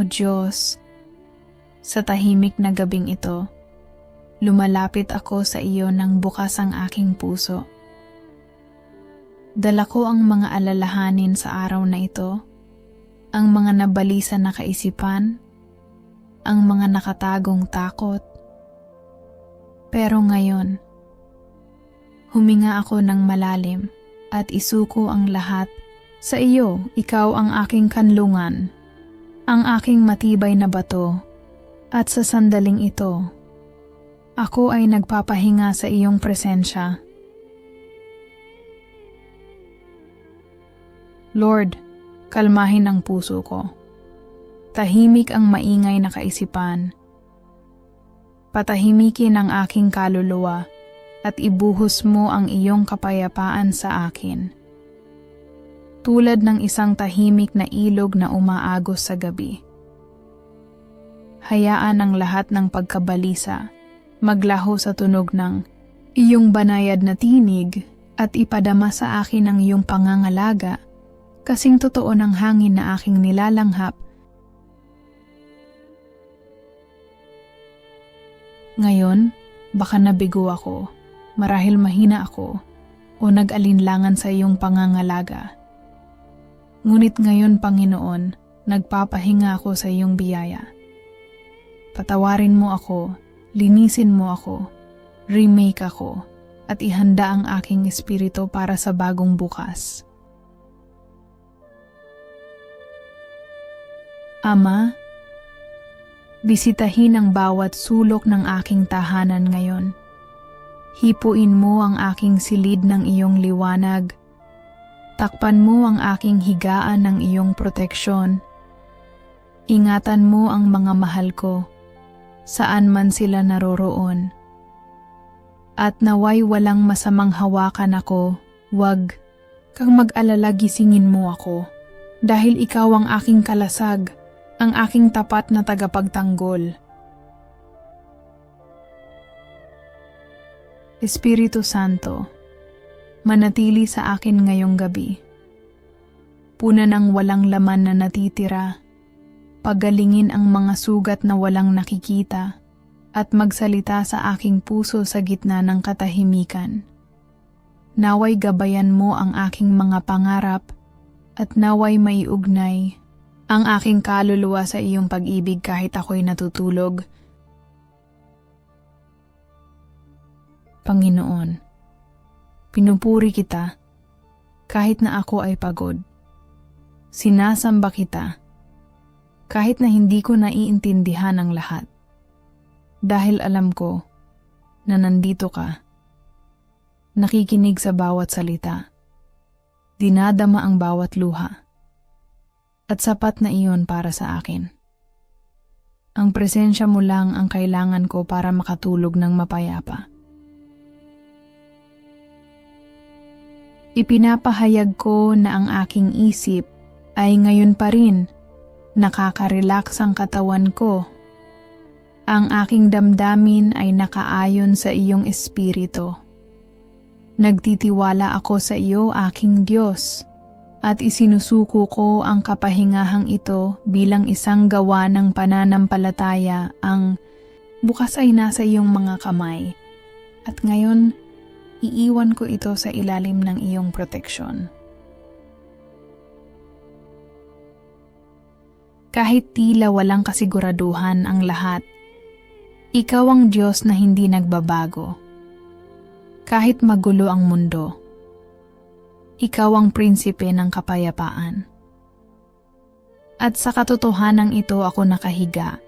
O Diyos, sa tahimik na gabing ito, lumalapit ako sa iyo nang bukas ang aking puso. Dala ko ang mga alalahanin sa araw na ito, ang mga nabalisa na kaisipan, ang mga nakatagong takot. Pero ngayon, huminga ako ng malalim at isuko ang lahat sa iyo, ikaw ang aking kanlungan, ang aking matibay na bato, at sa sandaling ito, ako ay nagpapahinga sa iyong presensya. Lord, kalmahin ang puso ko. Tahimik ang maingay na kaisipan. Patahimikin ang aking kaluluwa at ibuhos mo ang iyong kapayapaan sa akin tulad ng isang tahimik na ilog na umaagos sa gabi. Hayaan ang lahat ng pagkabalisa, maglaho sa tunog ng iyong banayad na tinig at ipadama sa akin ang iyong pangangalaga, kasing totoo ng hangin na aking nilalanghap. Ngayon, baka nabigo ako, marahil mahina ako, o nag-alinlangan sa iyong pangangalaga. Ngunit ngayon, Panginoon, nagpapahinga ako sa iyong biyaya. Patawarin mo ako, linisin mo ako, remake ako, at ihanda ang aking espiritu para sa bagong bukas. Ama, bisitahin ang bawat sulok ng aking tahanan ngayon. Hipuin mo ang aking silid ng iyong liwanag Takpan mo ang aking higaan ng iyong proteksyon. Ingatan mo ang mga mahal ko, saan man sila naroroon. At naway walang masamang hawakan ako, wag kang mag-alala gisingin mo ako. Dahil ikaw ang aking kalasag, ang aking tapat na tagapagtanggol. Espiritu Santo, manatili sa akin ngayong gabi. Puna ng walang laman na natitira, pagalingin ang mga sugat na walang nakikita, at magsalita sa aking puso sa gitna ng katahimikan. Naway gabayan mo ang aking mga pangarap at naway maiugnay ang aking kaluluwa sa iyong pag-ibig kahit ako'y natutulog. Panginoon, Pinupuri kita kahit na ako ay pagod. Sinasamba kita kahit na hindi ko naiintindihan ang lahat. Dahil alam ko na nandito ka. Nakikinig sa bawat salita. Dinadama ang bawat luha. At sapat na iyon para sa akin. Ang presensya mo lang ang kailangan ko para makatulog ng mapayapa. Ipinapahayag ko na ang aking isip ay ngayon pa rin nakaka-relax ang katawan ko. Ang aking damdamin ay nakaayon sa iyong espiritu. Nagtitiwala ako sa iyo, aking Diyos, at isinusuko ko ang kapahingahang ito bilang isang gawa ng pananampalataya ang bukas ay nasa iyong mga kamay. At ngayon, iiwan ko ito sa ilalim ng iyong proteksyon. Kahit tila walang kasiguraduhan ang lahat, ikaw ang Diyos na hindi nagbabago. Kahit magulo ang mundo, ikaw ang prinsipe ng kapayapaan. At sa katotohanan ito ako nakahiga,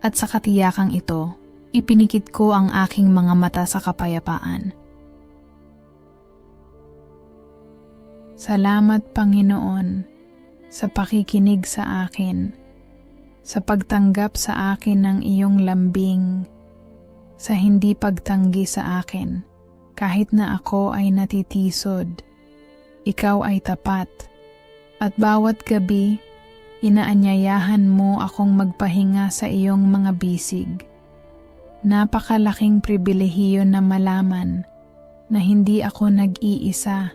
at sa katiyakang ito, ipinikit ko ang aking mga mata sa kapayapaan Salamat Panginoon sa pakikinig sa akin, sa pagtanggap sa akin ng iyong lambing, sa hindi pagtanggi sa akin, kahit na ako ay natitisod. Ikaw ay tapat, at bawat gabi, inaanyayahan mo akong magpahinga sa iyong mga bisig. Napakalaking pribilehiyo na malaman na hindi ako nag-iisa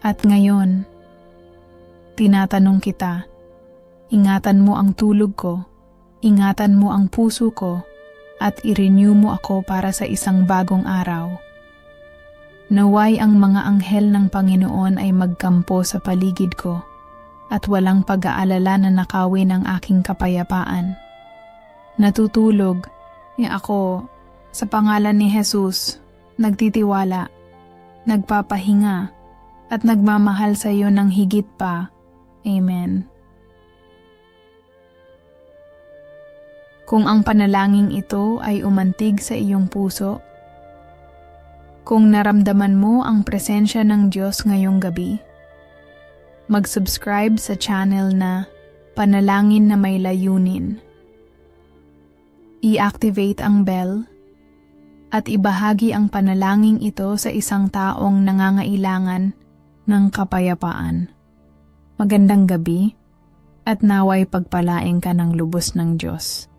At ngayon, Tinatanong kita, ingatan mo ang tulog ko, ingatan mo ang puso ko, at i-renew mo ako para sa isang bagong araw. Naway ang mga anghel ng Panginoon ay magkampo sa paligid ko at walang pag-aalala na nakawin ang aking kapayapaan. Natutulog, e ako, sa pangalan ni Jesus, nagtitiwala, nagpapahinga, at nagmamahal sa iyo ng higit pa. Amen. Kung ang panalangin ito ay umantig sa iyong puso, kung naramdaman mo ang presensya ng Diyos ngayong gabi, mag-subscribe sa channel na Panalangin na May Layunin. I-activate ang bell at ibahagi ang panalangin ito sa isang taong nangangailangan ng kapayapaan. Magandang gabi at naway pagpalaing ka ng lubos ng Diyos.